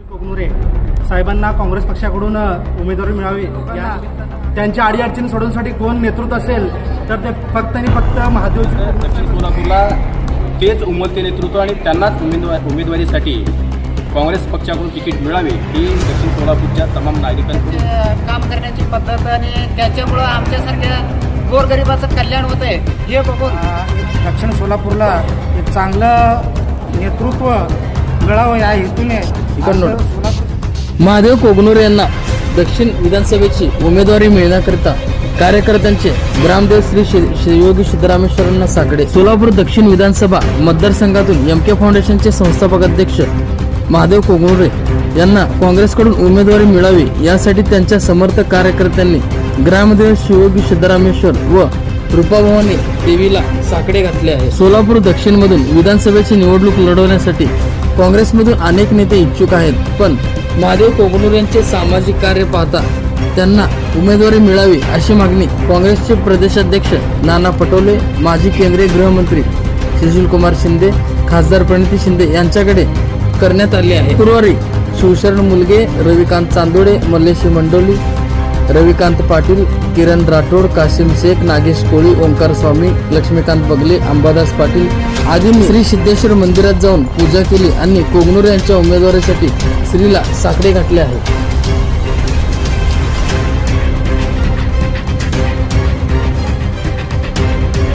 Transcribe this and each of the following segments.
कोगनुरे साहेबांना काँग्रेस पक्षाकडून उमेदवारी मिळावी. या त्यांच्या अडीअडचणी सोडवण्यासाठी कोण नेतृत्व असेल तर ते फक्त आणि फक्त दक्षिण सोलापूरला तेच उमलते नेतृत्व आणि त्यांनाच उमेदवार उमेदवारीसाठी काँग्रेस पक्षाकडून तिकीट मिळावे ही दक्षिण सोलापूरच्या तमाम नागरिकांकडून. काम करण्याची पद्धत आणि त्याच्यामुळं आमच्यासारख्या गोरगरिबाचं कल्याण होत आहे हे बघून. दक्षिण सोलापूरला एक चांगलं नेतृत्व मिळावं या हेतूने इकडनं. महादेव कोगनूर यांना दक्षिण विधानसभेची उमेदवारी मिळण्याकरिता कार्यकर्त्यांचे ग्रामदेव श्री शि- शिवयोगी सिद्धरामेश्वरांना साकडे सोलापूर दक्षिण विधानसभा मतदारसंघातून एम के फाउंडेशनचे संस्थापक अध्यक्ष महादेव कोगनुरे यांना काँग्रेसकडून उमेदवारी मिळावी यासाठी त्यांच्या समर्थक कार्यकर्त्यांनी ग्रामदेव शिवयोगी सिद्धरामेश्वर व रूपाभवानी देवीला साकडे घातले आहे सोलापूर दक्षिणमधून विधानसभेची निवडणूक लढवण्यासाठी काँग्रेसमधून अनेक नेते इच्छुक आहेत पण महादेव कोगनूर यांचे सामाजिक कार्य पाहता त्यांना उमेदवारी मिळावी अशी मागणी काँग्रेसचे प्रदेशाध्यक्ष नाना पटोले माजी केंद्रीय गृहमंत्री सुशील कुमार शिंदे खासदार प्रणिती शिंदे यांच्याकडे करण्यात आली आहे. गुरुवारी शिवशरण मुलगे रविकांत चांदोडे मल्लेशी मंडोली रविकांत पाटील किरण राठोड कासिम शेख नागेश कोळी ओंकार स्वामी लक्ष्मीकांत बगले अंबादास पाटील आदींनी श्री सिद्धेश्वर मंदिरात जाऊन पूजा केली आणि कोगनूर यांच्या उमेदवारीसाठी श्रीला साकडे घातले आहे.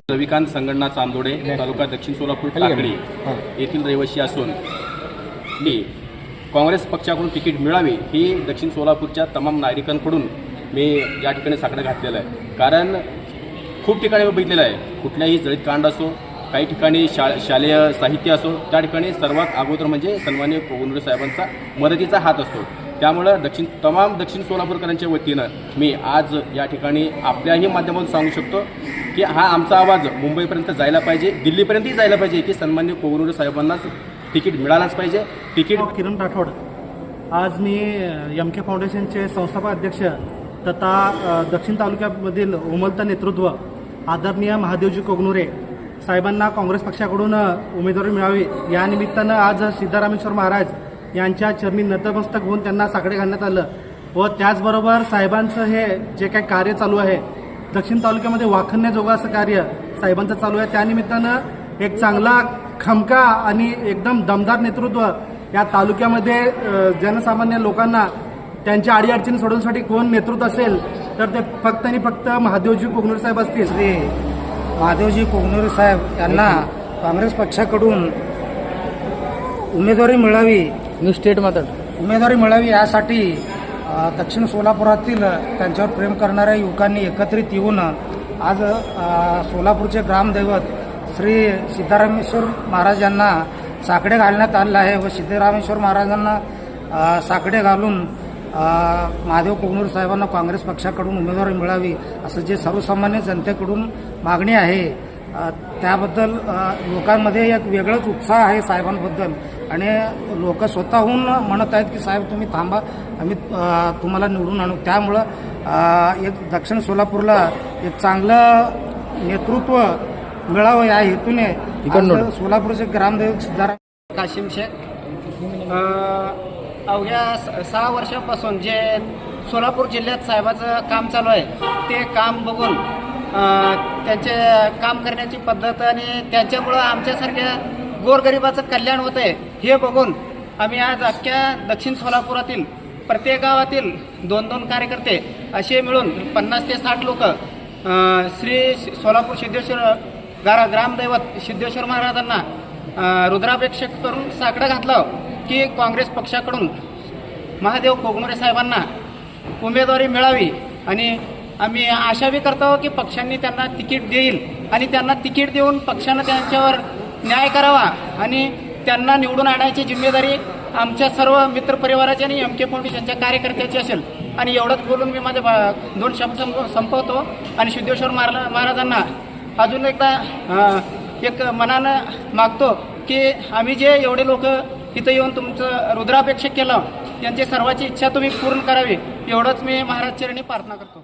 रविकांत संगणना चांदोडे तालुका दक्षिण सोलापूर टाकळी येथील रहिवासी असून मी काँग्रेस पक्षाकडून तिकीट मिळावे ही दक्षिण सोलापूरच्या तमाम नागरिकांकडून मी या ठिकाणी साकडं घातलेलं आहे. कारण खूप ठिकाणी मी बघितलेलं आहे. कुठल्याही जळीत कांड असो काही ठिकाणी शा शालेय साहित्य असो त्या ठिकाणी सर्वात अगोदर म्हणजे सन्मान्य कोगुंडे साहेबांचा मदतीचा हात असतो. त्यामुळं दक्षिण तमाम दक्षिण सोलापूरकरांच्या वतीनं मी आज या ठिकाणी आपल्याही माध्यमातून सांगू शकतो की हा आमचा आवाज मुंबईपर्यंत जायला पाहिजे दिल्लीपर्यंतही जायला पाहिजे की सन्मान्य कोगुंडे साहेबांनाच तिकीट मिळालंच पाहिजे. तिकीट किरण राठोड. आज मी एम के फाउंडेशनचे संस्थापक अध्यक्ष तथा दक्षिण तालुक्यामधील उमलतं नेतृत्व आदरणीय महादेवजी कोगनुरे साहेबांना काँग्रेस पक्षाकडून उमेदवारी मिळावी. या निमित्तानं आज सिद्धारामेश्वर महाराज यांच्या चरणी नतमस्तक होऊन त्यांना साकडे घालण्यात आलं व त्याचबरोबर साहेबांचं हे जे काही कार्य चालू आहे दक्षिण तालुक्यामध्ये वाखण्याजोगं असं कार्य साहेबांचं चालू आहे. त्यानिमित्तानं एक चांगला खमका आणि एकदम दमदार नेतृत्व या तालुक्यामध्ये जनसामान्य लोकांना त्यांच्या अडीअडचणी सोडवण्यासाठी कोण नेतृत्व असेल तर ते फक्त आणि फक्त महादेवजी कोगनूर साहेब असतील. श्री महादेवजी कोगनोरे साहेब यांना काँग्रेस पक्षाकडून उमेदवारी मिळावी. न्यू स्टेट मात्र उमेदवारी मिळावी यासाठी दक्षिण सोलापुरातील त्यांच्यावर प्रेम करणाऱ्या युवकांनी एकत्रित येऊन आज सोलापूरचे ग्रामदैवत श्री सिद्धारामेश्वर महाराज यांना साकडे घालण्यात आलेलं आहे व सिद्धरामेश्वर महाराजांना साकडे घालून महादेव कोगनूर साहेबांना काँग्रेस पक्षाकडून उमेदवारी मिळावी असं जे सर्वसामान्य जनतेकडून मागणी आहे त्याबद्दल लोकांमध्ये एक वेगळाच उत्साह आहे साहेबांबद्दल. आणि लोक स्वतःहून म्हणत आहेत की साहेब तुम्ही थांबा आम्ही तुम्हाला निवडून आणू. त्यामुळं एक दक्षिण सोलापूरला एक चांगलं नेतृत्व मिळावं या हेतूने सोलापूरचे ग्रामदैवत सिद्धाराम काशिम शेख अवघ्या स- सहा वर्षापासून जे सोलापूर जिल्ह्यात साहेबाचं काम चालू आहे ते काम बघून त्यांचे काम करण्याची पद्धत आणि त्यांच्यामुळं आमच्यासारख्या गोरगरिबाचं कल्याण होत आहे हे बघून आम्ही आज अख्ख्या दक्षिण सोलापुरातील प्रत्येक गावातील दोन दोन कार्यकर्ते असे मिळून पन्नास ते साठ लोक श्री सोलापूर सिद्धेश्वर गारा ग्रामदैवत सिद्धेश्वर महाराजांना अ, रुद्राभिषेक करून साकडं घातलं. की काँग्रेस पक्षाकडून महादेव कोगनुरे साहेबांना उमेदवारी मिळावी आणि आम्ही आशा बी करतो की पक्षांनी त्यांना तिकीट देईल आणि त्यांना तिकीट देऊन पक्षानं त्यांच्यावर न्याय करावा आणि त्यांना निवडून आणायची जिम्मेदारी आमच्या सर्व मित्रपरिवाराची आणि एम के फाउंडेशनच्या कार्यकर्त्याची असेल. आणि एवढंच बोलून मी माझे बा- दोन शब्द संप संपवतो. आणि सिद्धेश्वर महारा महाराजांना अजून एकदा एक मनानं मागतो की आम्ही जे एवढे लोक इथं येऊन तुमचं रुद्रापेक्षा केलं. त्यांची सर्वाची इच्छा तुम्ही पूर्ण करावी. एवढंच मी महाराज चरणी प्रार्थना करतो.